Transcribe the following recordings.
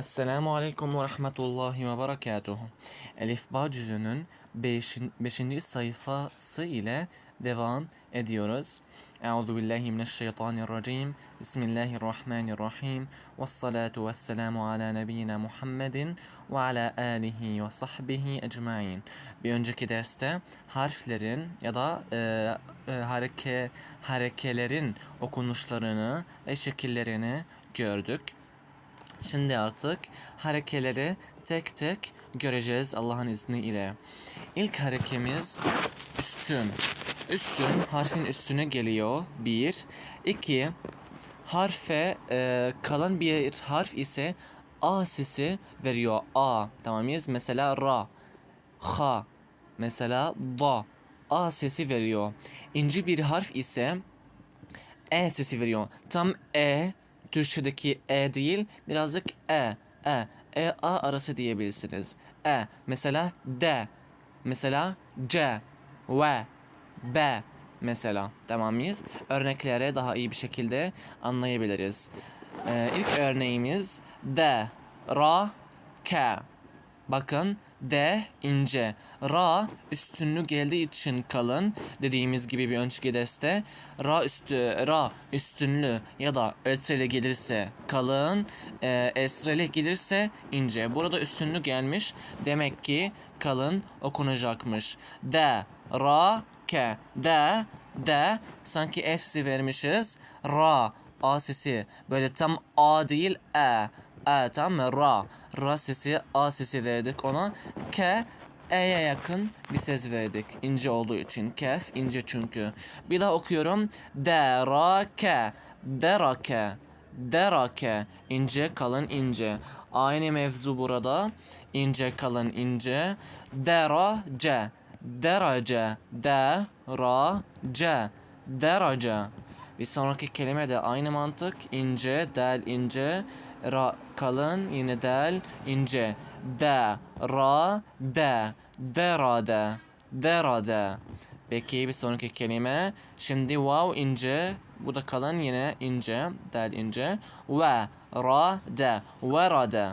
Esselamu Aleyküm ve Rahmetullahi ve Berekatuhu. Elif Bağ cüzünün 5. sayfası ile devam ediyoruz. Euzu billahi mineşşeytanirracim. Bismillahirrahmanirrahim. Ve salatu ve selamu ala nebiyyina Muhammedin ve ala alihi ve sahbihi ecmain. Bir önceki derste harflerin ya da e, e, hareke harekelerin okunuşlarını ve şekillerini gördük. Şimdi artık harekeleri tek tek göreceğiz Allah'ın izniyle. İlk harekemiz üstün. Üstün harfin üstüne geliyor. Bir. İki. Harfe e, kalan bir harf ise A sesi veriyor. A. Tamam mıyız? Mesela ra. Ha. Mesela da. A sesi veriyor. İnce bir harf ise E sesi veriyor. Tam E Türkçedeki E değil birazcık E. E. E A arası diyebilirsiniz. E. Mesela D. Mesela C. V. B. Mesela. Tamam mıyız? Örneklere daha iyi bir şekilde anlayabiliriz. Ee, ilk örneğimiz D. Ra. K. Bakın D ince. Ra üstünlü geldiği için kalın. Dediğimiz gibi bir önceki derste ra üstü ra üstünlü ya da esreli gelirse kalın, e, esreli gelirse ince. Burada üstünlü gelmiş. Demek ki kalın okunacakmış. D ra k D D sanki S sesi vermişiz. Ra A sesi böyle tam A değil E. E tam mı? Ra. Ra sesi A sesi verdik ona. K E'ye yakın bir ses verdik. İnce olduğu için. Kef ince çünkü. Bir daha okuyorum. Derake. Derake. Derake. İnce kalın ince. Aynı mevzu burada. İnce kalın ince. Derace. Derece. Derace. Derece. Bir sonraki kelime de aynı mantık. İnce, del ince, ra kalın, yine del ince. De, ra, de, derade, derade. Peki bir sonraki kelime. Şimdi wow ince, bu da kalın yine ince, del ince. Ve, ra, de, verade.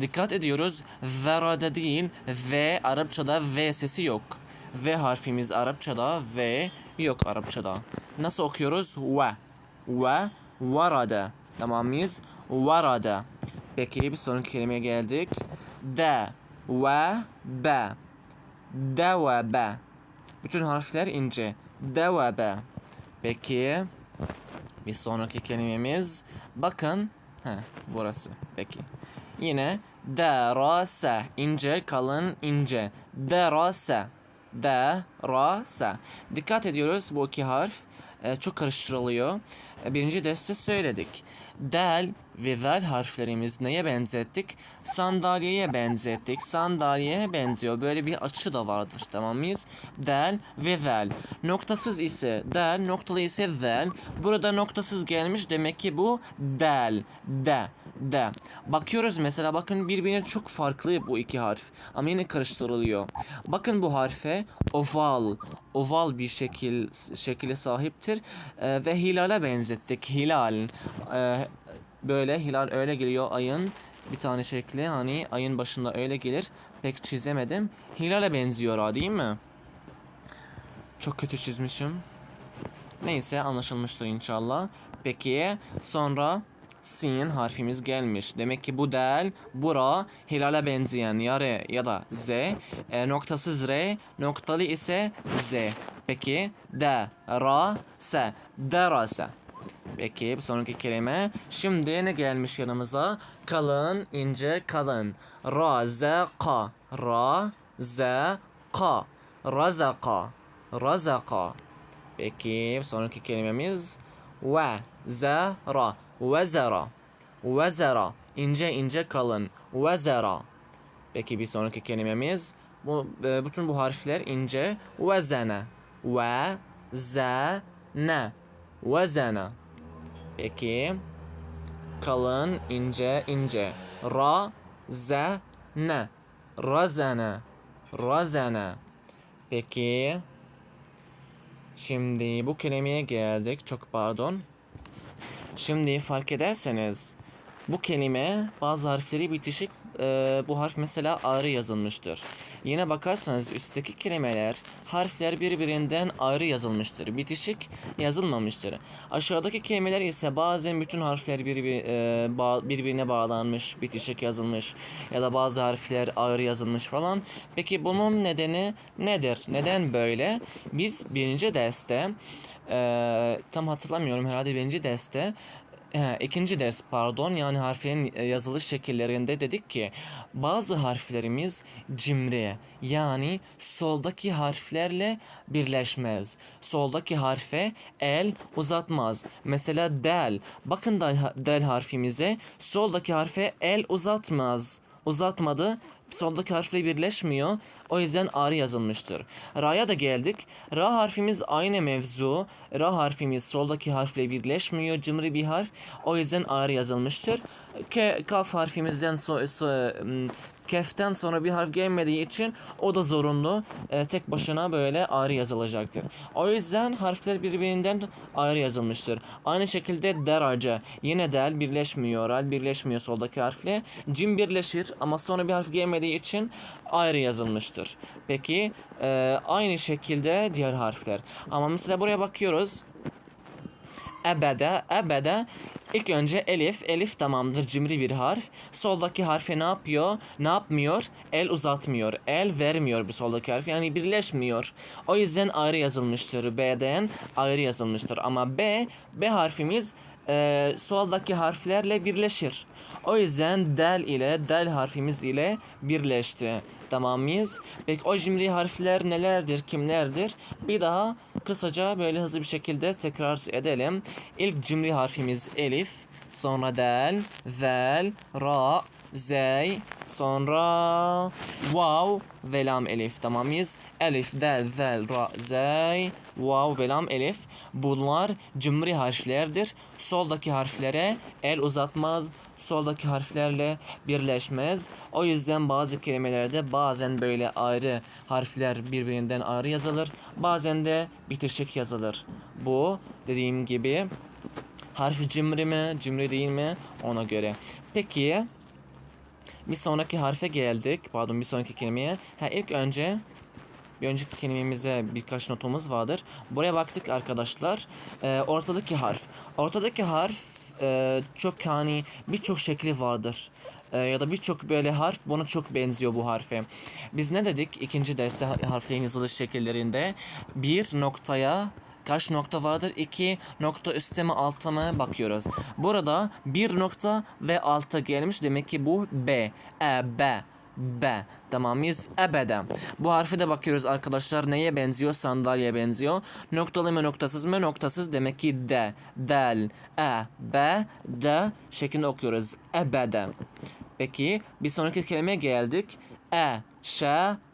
Dikkat ediyoruz. Verade değil, ve Arapçada v sesi yok. V harfimiz Arapçada V yok Arapçada. Nasıl okuyoruz? Ve. Ve. Varada. Tamam mıyız? Varada. Peki bir sonraki kelimeye geldik. De. Ve. Be. De ve be. Bütün harfler ince. De ve be. Peki. Bir sonraki kelimemiz. Bakın. Heh, burası. Peki. Yine derase. ince kalın ince. Derase de, ra, sa. Dikkat ediyoruz bu iki harf e, çok karıştırılıyor. E, birinci derste söyledik. Del ve zel harflerimiz neye benzettik? Sandalyeye benzettik. Sandalyeye benziyor. Böyle bir açı da vardır tamam mıyız? Del ve zel. Noktasız ise del, noktalı ise zel. Burada noktasız gelmiş demek ki bu del, de de. Bakıyoruz mesela bakın birbirine çok farklı bu iki harf. Ama yine karıştırılıyor. Bakın bu harfe oval, oval bir şekil şekile sahiptir. Ee, ve hilale benzettik. Hilal. Ee, böyle hilal öyle geliyor ayın bir tane şekli hani ayın başında öyle gelir. Pek çizemedim. Hilale benziyor ha değil mi? Çok kötü çizmişim. Neyse anlaşılmıştır inşallah. Peki sonra sin harfimiz gelmiş. Demek ki bu del, bura hilale benzeyen ya R ya da Z. E, noktasız R, noktalı ise Z. Peki de, ra, se, derase. Peki bir sonraki kelime. Şimdi ne gelmiş yanımıza? Kalın, ince, kalın. Razaka. Razaka. Razaka. Razaka. Peki sonraki kelimemiz ve zara. Vezera. Vezera. İnce ince kalın. Vezera. Peki bir sonraki kelimemiz bu e, bütün bu harfler ince. Vezene. Ve zene. Vezene. Peki kalın ince ince. Ra ze ne. Razene. Razene. Peki Şimdi bu kelimeye geldik. Çok pardon. Şimdi fark ederseniz Bu kelime bazı harfleri bitişik. E, bu harf mesela ayrı yazılmıştır. Yine bakarsanız üstteki kelimeler harfler birbirinden ayrı yazılmıştır. Bitişik yazılmamıştır. Aşağıdaki kelimeler ise bazen bütün harfler birbir, e, bağ- birbirine bağlanmış, bitişik yazılmış ya da bazı harfler ayrı yazılmış falan. Peki bunun nedeni nedir? Neden böyle? Biz birinci derste e, tam hatırlamıyorum herhalde birinci derste e, ikinci ders pardon yani harflerin e, yazılış şekillerinde dedik ki bazı harflerimiz cimri yani soldaki harflerle birleşmez. Soldaki harfe el uzatmaz. Mesela del. Bakın del harfimize soldaki harfe el uzatmaz. Uzatmadı soldaki harfle birleşmiyor. O yüzden ağrı yazılmıştır. Ra'ya da geldik. Ra harfimiz aynı mevzu. Ra harfimiz soldaki harfle birleşmiyor. Cımri bir harf. O yüzden ağrı yazılmıştır. Ke, kaf harfimizden so, so, keften sonra bir harf gelmediği için o da zorunlu. e, tek başına böyle ayrı yazılacaktır. O yüzden harfler birbirinden ayrı yazılmıştır. Aynı şekilde derece. Yine del birleşmiyor. Al birleşmiyor soldaki harfle. Cim birleşir ama sonra bir harf gelmediği için ayrı yazılmıştır. Peki e, aynı şekilde diğer harfler. Ama mesela buraya bakıyoruz ebede, ebede ilk önce elif, elif tamamdır cimri bir harf. Soldaki harfe ne yapıyor? Ne yapmıyor? El uzatmıyor, el vermiyor bir soldaki harf yani birleşmiyor. O yüzden ayrı yazılmıştır. B'den ayrı yazılmıştır. Ama B, B harfimiz e, soldaki harflerle birleşir. O yüzden del ile del harfimiz ile birleşti. Tamam mıyız? Peki o cimri harfler nelerdir, kimlerdir? Bir daha kısaca böyle hızlı bir şekilde tekrar edelim. İlk cimri harfimiz elif, sonra del, zel, ra, zey, sonra vav ve lam elif. Tamam mıyız? Elif, del, zel, ra, zey, vav ve lam elif. Bunlar cimri harflerdir. Soldaki harflere el uzatmaz, soldaki harflerle birleşmez. O yüzden bazı kelimelerde bazen böyle ayrı harfler birbirinden ayrı yazılır. Bazen de bitişik yazılır. Bu dediğim gibi harfi cimri mi, cimri değil mi ona göre. Peki bir sonraki harfe geldik. Pardon bir sonraki kelimeye. Ha ilk önce bir önceki kelimemize birkaç notumuz vardır. Buraya baktık arkadaşlar. Ee, ortadaki harf. Ortadaki harf e, çok hani birçok şekli vardır. Ee, ya da birçok böyle harf buna çok benziyor bu harfe. Biz ne dedik ikinci derste ha- harflerin yazılış şekillerinde? Bir noktaya kaç nokta vardır? İki nokta üstte mi altta mı bakıyoruz. Burada bir nokta ve alta gelmiş. Demek ki bu B. E, B. B. Tamam mıyız? Ebede. Bu harfi de bakıyoruz arkadaşlar. Neye benziyor? Sandalyeye benziyor. Noktalı mı noktasız mı? Noktasız demek ki D. Del. E. B. D. şeklinde okuyoruz. Ebede. Peki bir sonraki kelime geldik. E. Ş.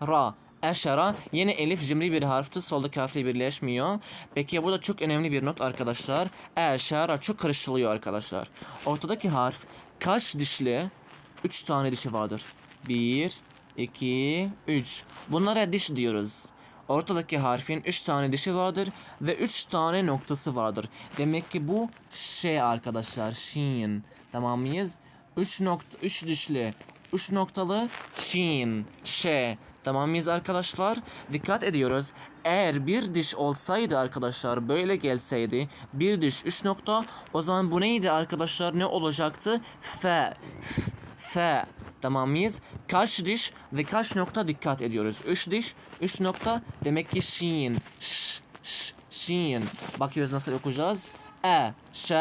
Ra. Eşara yine elif cimri bir harfti. Soldaki harfle birleşmiyor. Peki bu da çok önemli bir not arkadaşlar. Eşara çok karıştırılıyor arkadaşlar. Ortadaki harf kaç dişli? 3 tane dişi vardır. 1, 2, 3. Bunlara diş diyoruz. Ortadaki harfin 3 tane dişi vardır ve 3 tane noktası vardır. Demek ki bu şey arkadaşlar. Şin. Tamam mıyız? 3 nokta 3 dişli 3 noktalı şin, şe. Tamam mıyız arkadaşlar? Dikkat ediyoruz. Eğer bir diş olsaydı arkadaşlar böyle gelseydi bir diş 3 nokta o zaman bu neydi arkadaşlar ne olacaktı? F. F. F. Tamam mıyız? Kaç diş ve kaç nokta dikkat ediyoruz. 3 diş, 3 nokta demek ki şin. Ş, ş, şin. Bakıyoruz nasıl okuyacağız. E, ş,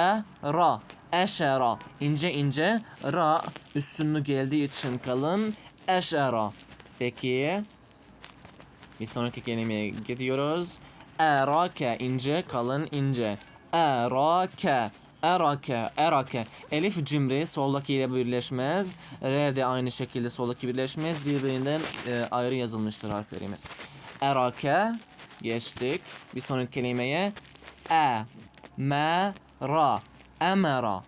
ra. Eşera. ince ince. Ra üstünlü geldiği için kalın. Eşera. Peki. Bir sonraki kelimeye gidiyoruz. Erake ince kalın ince. Erake. Erake, erake. Elif cimri soldaki ile birleşmez. R de aynı şekilde soldaki birleşmez. Birbirinden e, ayrı yazılmıştır harflerimiz. Erake geçtik. Bir sonraki kelimeye e, me, ra, emera,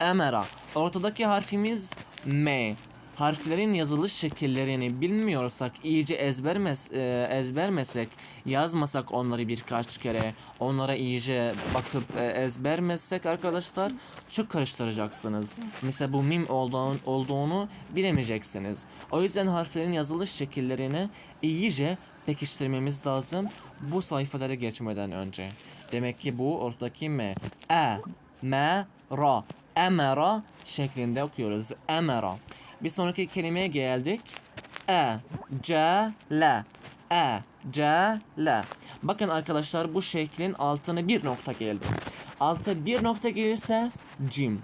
emera. Ortadaki harfimiz M. harflerin yazılış şekillerini bilmiyorsak, iyice ezbermes, e, ezbermesek, yazmasak onları birkaç kere, onlara iyice bakıp e, ezbermezsek arkadaşlar çok karıştıracaksınız. Mesela bu mim olduğunu, olduğunu bilemeyeceksiniz. O yüzden harflerin yazılış şekillerini iyice pekiştirmemiz lazım bu sayfalara geçmeden önce. Demek ki bu ortadaki m, e, me, ra, emera şeklinde okuyoruz. Emera. Bir sonraki kelimeye geldik. E, c, l. E, c, l. Bakın arkadaşlar bu şeklin altına bir nokta geldi. Alta bir nokta gelirse cim.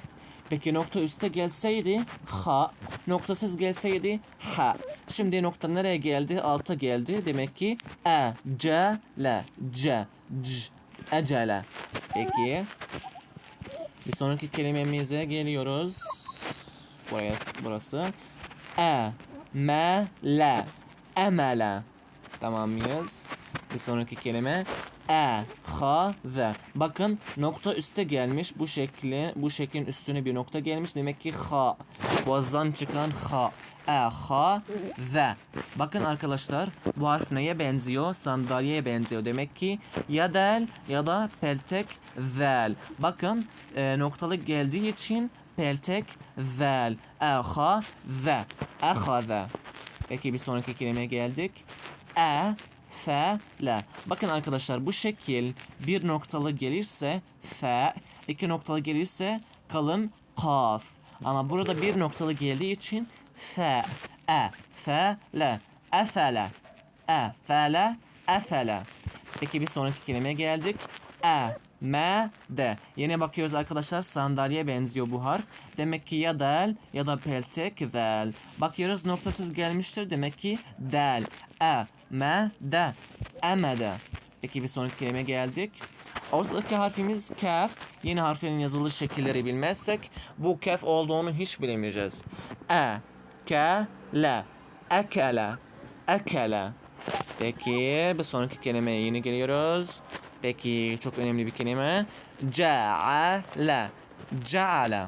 Peki nokta üste gelseydi ha, noktasız gelseydi ha. Şimdi nokta nereye geldi? Alta geldi. Demek ki e, c, l, c, c, ecele. Peki. Bir sonraki kelimemize geliyoruz. Buraya, burası. E, me, le, emele. Tamam mıyız? Bir sonraki kelime e, ha, ve. Bakın nokta üste gelmiş. Bu şekli, bu şeklin üstüne bir nokta gelmiş. Demek ki ha. Boğazdan çıkan ha. E, ha, ve. Bakın arkadaşlar bu harf neye benziyor? Sandalyeye benziyor. Demek ki ya del ya da peltek vel. Bakın e, noktalı geldiği için peltek vel. E, ha, ve. Ehaze. Peki bir sonraki kelimeye geldik. E, F, L. Bakın arkadaşlar bu şekil bir noktalı gelirse F, iki noktalı gelirse kalın kaf. Ama burada bir noktalı geldiği için F, E, F, L, Efele. E, F, L, Efele. Peki bir sonraki kelimeye geldik. E, M, D. Yine bakıyoruz arkadaşlar sandalyeye benziyor bu harf. Demek ki ya del ya da peltek vel. Bakıyoruz noktasız gelmiştir. Demek ki del. E, M, D. Emede. Peki bir sonraki kelime geldik. Ortadaki harfimiz kaf. Yeni harflerin yazılış şekilleri bilmezsek bu kaf olduğunu hiç bilemeyeceğiz. E, K, L. Ekele. Ekele. Peki bir sonraki kelimeye yeni geliyoruz. Peki çok önemli bir kelime. Ceale. Ceale.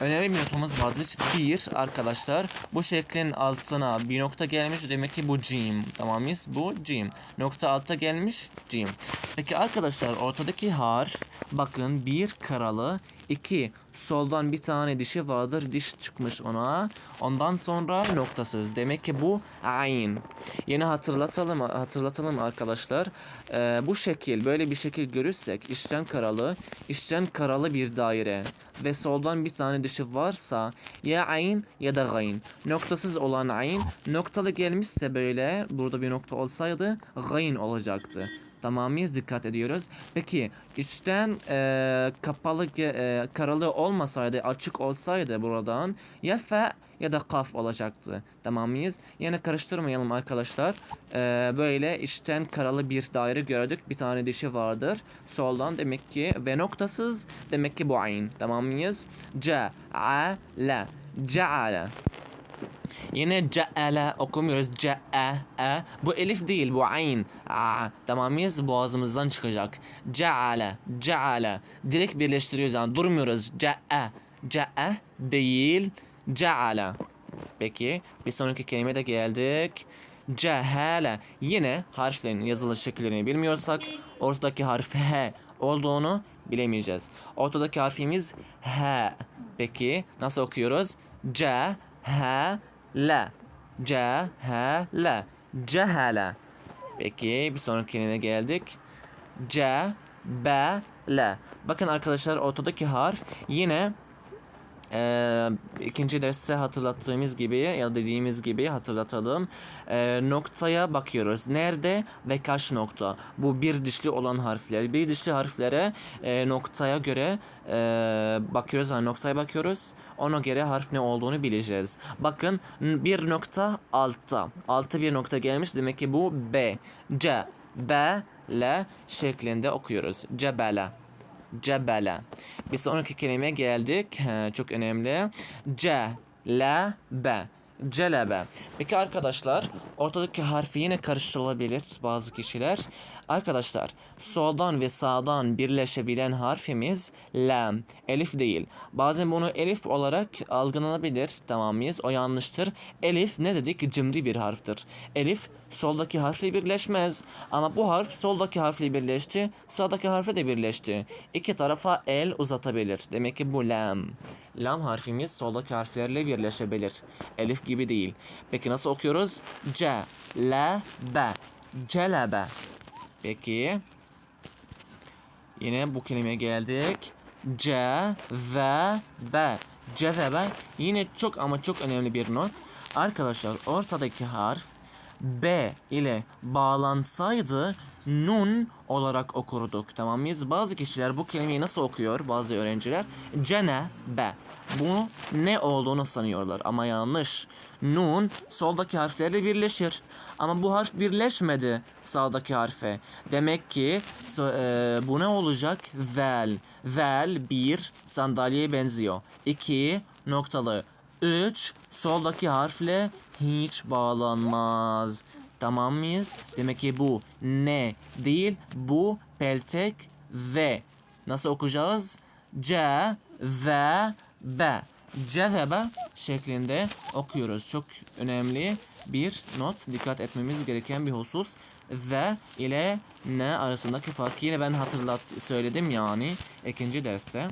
Önemli bir notumuz vardır. Bir arkadaşlar bu şeklin altına bir nokta gelmiş demek ki bu cim. Tamam mıyız? Bu cim. Nokta altta gelmiş cim. Peki arkadaşlar ortadaki harf bakın bir karalı iki soldan bir tane dişi vardır diş çıkmış ona. Ondan sonra noktasız. Demek ki bu ayn. Yine hatırlatalım hatırlatalım arkadaşlar. Ee, bu şekil böyle bir şekil görürsek içten karalı içten karalı bir daire ve soldan bir tane dışı varsa ya ayn ya da gayn. Noktasız olan ayn noktalı gelmişse böyle burada bir nokta olsaydı gayn olacaktı. Tamam mıyız? Dikkat ediyoruz. Peki içten e, kapalı e, karalı olmasaydı açık olsaydı buradan ya fe ya da kaf olacaktı. Tamam mıyız? Yine karıştırmayalım arkadaşlar. E, böyle içten karalı bir daire gördük. Bir tane dişi vardır. Soldan demek ki ve noktasız demek ki bu ayn. Tamam mıyız? C, a, la. Ceale. Yine ce'ele okumuyoruz. Ce'e, e. Bu elif değil, bu ayn. A. Tamam mıyız? Boğazımızdan çıkacak. Ce'ale, ce'ale. Direkt birleştiriyoruz yani durmuyoruz. Ce'e, ce'e değil. Ce'ale. Peki bir sonraki kelime de geldik. Cehale. Yine harflerin yazılış şekillerini bilmiyorsak ortadaki harf H olduğunu bilemeyeceğiz. Ortadaki harfimiz H. Peki nasıl okuyoruz? C, H, L. C, H, L. Cehale. Peki bir sonraki kelimeye geldik. C, B, L. Bakın arkadaşlar ortadaki harf yine ee, ikinci derste hatırlattığımız gibi ya dediğimiz gibi hatırlatalım. Ee, noktaya bakıyoruz. Nerede ve kaç nokta? Bu bir dişli olan harfler. Bir dişli harflere e, noktaya göre e, bakıyoruz. Yani noktaya bakıyoruz. Ona göre harf ne olduğunu bileceğiz. Bakın bir nokta altta. Altta bir nokta gelmiş. Demek ki bu B. C, B, L şeklinde okuyoruz. Cebele. Cebele. Bir sonraki kelimeye geldik. Çok önemli. C, L, B. Celebe. Peki arkadaşlar ortadaki harfi yine karıştırılabilir bazı kişiler. Arkadaşlar soldan ve sağdan birleşebilen harfimiz lam. Elif değil. Bazen bunu elif olarak algılanabilir. Tamam mıyız? O yanlıştır. Elif ne dedik? Cimri bir harftir. Elif soldaki harfle birleşmez. Ama bu harf soldaki harfle birleşti. Sağdaki harfle de birleşti. İki tarafa el uzatabilir. Demek ki bu lam. Lam harfimiz soldaki harflerle birleşebilir. Elif gibi değil. Peki nasıl okuyoruz? C, L, B. Celebe. Peki. Yine bu kelimeye geldik. C, V, B. Cevebe. Yine çok ama çok önemli bir not. Arkadaşlar ortadaki harf B ile bağlansaydı nun olarak okurduk. Tamam mıyız? Bazı kişiler bu kelimeyi nasıl okuyor? Bazı öğrenciler cene be. Bu ne olduğunu sanıyorlar ama yanlış. Nun soldaki harflerle birleşir. Ama bu harf birleşmedi sağdaki harfe. Demek ki e, bu ne olacak? Vel. Vel bir sandalyeye benziyor. İki noktalı. Üç soldaki harfle hiç bağlanmaz. Tamam mıyız? Demek ki bu ne değil bu peltek ve. Nasıl okuyacağız? C ve B. Cezebe şeklinde okuyoruz. Çok önemli bir not. Dikkat etmemiz gereken bir husus. Ve ile ne arasındaki farkı yine ben hatırlat söyledim yani ikinci derste.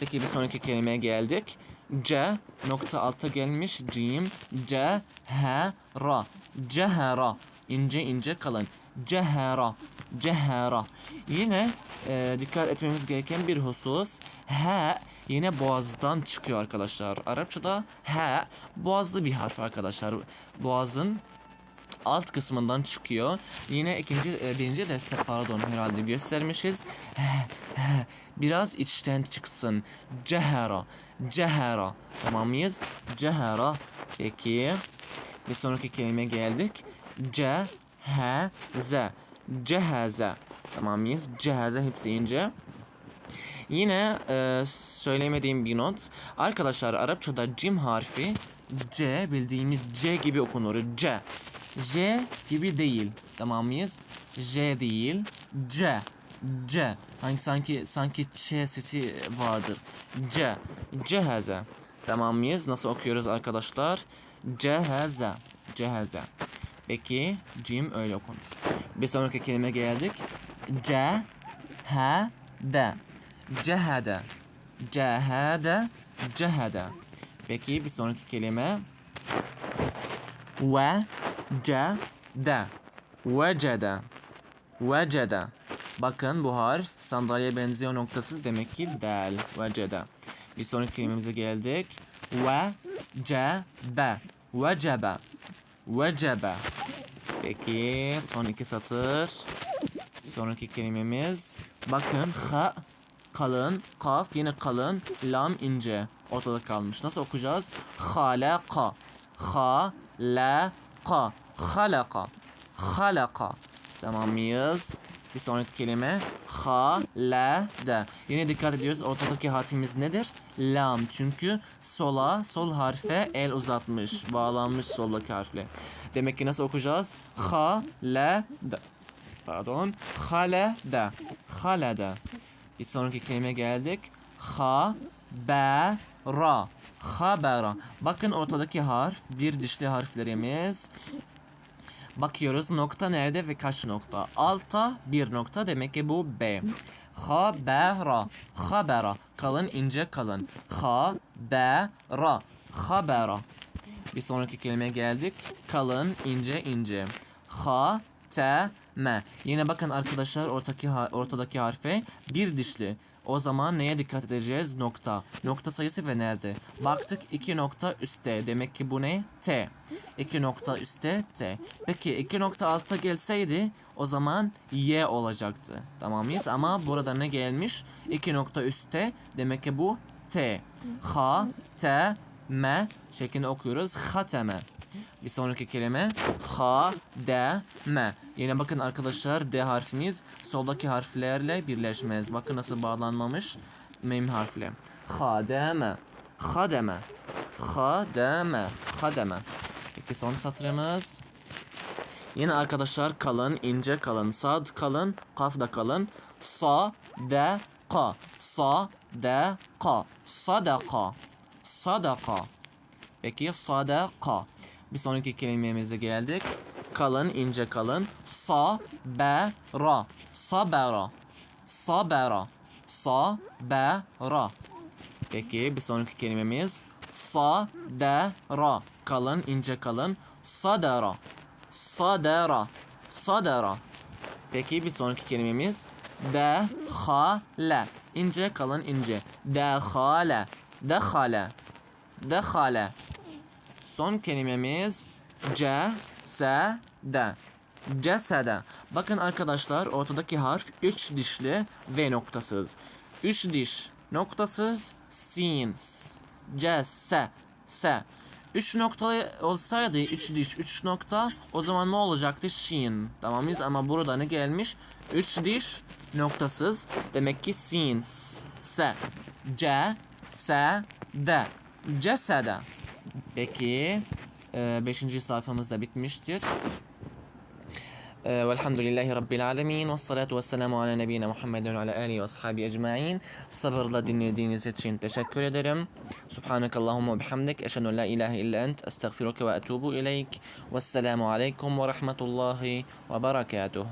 Peki bir sonraki kelimeye geldik. C nokta alta gelmiş cim C H Ra Cehera ince ince kalın. Cehera Cehera Yine e, dikkat etmemiz gereken bir husus. H yine boğazdan çıkıyor arkadaşlar. Arapçada H boğazlı bir harf arkadaşlar. Boğazın alt kısmından çıkıyor. Yine ikinci e, birinci derste pardon herhalde göstermişiz. Biraz içten çıksın. Cehera. Cehera. Tamam mıyız? Cehera. Peki. Bir sonraki kelime geldik. C H Z. Cehaze. Tamam mıyız? Cehaze hepsi ince. Yine e, söylemediğim bir not. Arkadaşlar Arapçada cim harfi C bildiğimiz C gibi okunur. C. J gibi değil. Tamam mıyız? J değil. C. C. Hangi sanki sanki Ç sesi vardır. C. Cehaze. Tamam mıyız? Nasıl okuyoruz arkadaşlar? Cehaze. Cehaze. Peki cim öyle okunur. Bir sonraki kelime geldik. C. H. D. Cehede. Cehede. Cehede. Peki bir sonraki kelime. Ve. Ce. De. Vecede. Vecede. Bakın bu harf sandalyeye benziyor noktasız demek ki del. Vecede. Bir sonraki kelimemize geldik. Ve. Ce. Be. Vecebe. Vecebe. Peki son iki satır. Sonraki kelimemiz. Bakın ha kalın, kaf yine kalın, lam ince. Ortada kalmış. Nasıl okuyacağız? Halaka. Ha la ka. Halaka. Halaka. Tamam mıyız? Bir sonraki kelime ha la da. Yine dikkat ediyoruz. Ortadaki harfimiz nedir? Lam. Çünkü sola, sol harfe el uzatmış. Bağlanmış soldaki harfle. Demek ki nasıl okuyacağız? Ha la da. Pardon. Halada. Halada. Bir sonraki kelime geldik. Ha, be, ra. Habera. Bakın ortadaki harf bir dişli harflerimiz. Bakıyoruz nokta nerede ve kaç nokta. Alta bir nokta demek ki bu B. Habera. Habera. Kalın ince kalın. Ha, be, ra. Habera. Bir sonraki kelimeye geldik. Kalın ince ince. Ha, te, me. Yine bakın arkadaşlar ortadaki, ortadaki harfe bir dişli. O zaman neye dikkat edeceğiz? Nokta. Nokta sayısı ve nerede? Baktık iki nokta üstte. Demek ki bu ne? T. İki nokta üstte T. Peki iki nokta altta gelseydi o zaman Y olacaktı. Tamam mıyız? Ama burada ne gelmiş? İki nokta üstte. Demek ki bu T. Ha, T, M şeklinde okuyoruz. Hateme. Bir sonraki kelime ha, d, m. Yine bakın arkadaşlar D harfimiz soldaki harflerle birleşmez. Bakın nasıl bağlanmamış mim harfle. Hademe. Hademe. Hademe. Hademe. Peki son satırımız. Yine arkadaşlar kalın, ince kalın, sad kalın, kaf da kalın. Sa, de, ka. Sa, de, ka. Sadaka. Sadaka. Peki sadaka. Bir sonraki kelimemize geldik. Kalın, ince kalın. Sa, be, ra. Sabera. Sabera. Sa, be, ra. Peki bir sonraki kelimemiz sa de ra kalın ince kalın sadara sadara sadara Peki bir sonraki kelimemiz de le ince kalın ince dehale dehale dehale Son kelimemiz c se de. Cesede. Bakın arkadaşlar ortadaki harf üç dişli ve noktasız. Üç diş noktasız sin s, c se se. Üç nokta olsaydı üç diş üç nokta o zaman ne olacaktı? Şin. Tamam mıyız? Ama burada ne gelmiş? Üç diş noktasız. Demek ki sin s, c se de. Cesede. Peki 5. sayfamız da bitmiştir. والحمد لله رب العالمين والصلاة والسلام على نبينا Muhammed ve ala alihi ve ashabi ecmaîn. Sabırla dinlediğiniz için teşekkür ederim. Subhanakallahumma bihamdik. Eşhedü la ilahe illa ent. Estağfiruke ve etubu ileyk. Vesselamu aleyküm ve rahmetullahi ve berekatuhu.